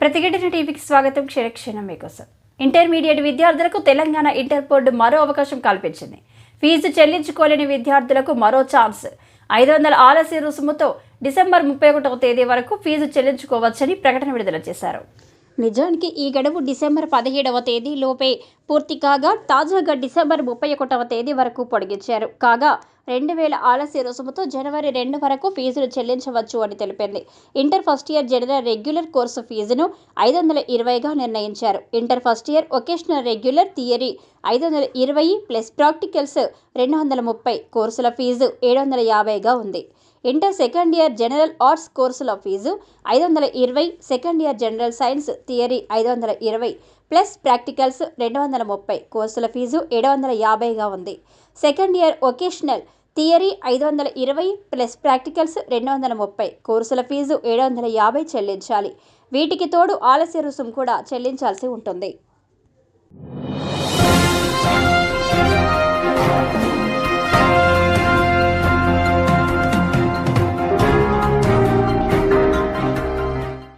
ప్రతిఘటన టీవీకి స్వాగతం. క్షణక్షణం మీకోసం. ఇంటర్మీడియట్ విద్యార్థులకు తెలంగాణ ఇంటర్ బోర్డు మరో అవకాశం కల్పించింది. ఫీజు చెల్లించుకోలేని విద్యార్థులకు మరో ఛాన్స్. ఐదు వందల ఆలస్య రుసుముతో డిసెంబర్ ముప్పై ఒకటవ తేదీ వరకు ఫీజు చెల్లించుకోవచ్చని ప్రకటన విడుదల చేశారు. నిజానికి ఈ గడువు డిసెంబర్ పదిహేడవ తేదీలోపే పూర్తి కాగా తాజాగా డిసెంబర్ ముప్పై ఒకటవ తేదీ వరకు పొడిగించారు. కాగా రెండు వేల ఆలస్య రుసుముతో జనవరి రెండు వరకు ఫీజులు చెల్లించవచ్చు అని తెలిపింది. Inter first year general regular course ఫీజును ఐదు వందల ఇరవైగా నిర్ణయించారు. Inter first year vocational regular theory ఐదు వందల ఇరవై ప్లస్ ప్రాక్టికల్స్ రెండు వందల ముప్పై కోర్సుల ఫీజు ఏడు వందల యాభైగా ఉంది. Inter second year general arts కోర్సుల ఫీజు ఐదు వందల ఇరవై second year general science theory ఐదు వందల ఇరవై ప్లస్ ప్రాక్టికల్స్ రెండు వందల ముప్పై కోర్సుల ఫీజు ఏడు వందల యాభైగా ఉంది. సెకండ్ ఇయర్ ఒకేషనల్ థియరీ ఐదు వందల ఇరవై ప్లస్ ప్రాక్టికల్స్ రెండు వందల ముప్పై కోర్సుల ఫీజు ఏడు వందల యాభై చెల్లించాలి. వీటికి తోడు ఆలస్య రుసుం కూడా చెల్లించాల్సి ఉంటుంది.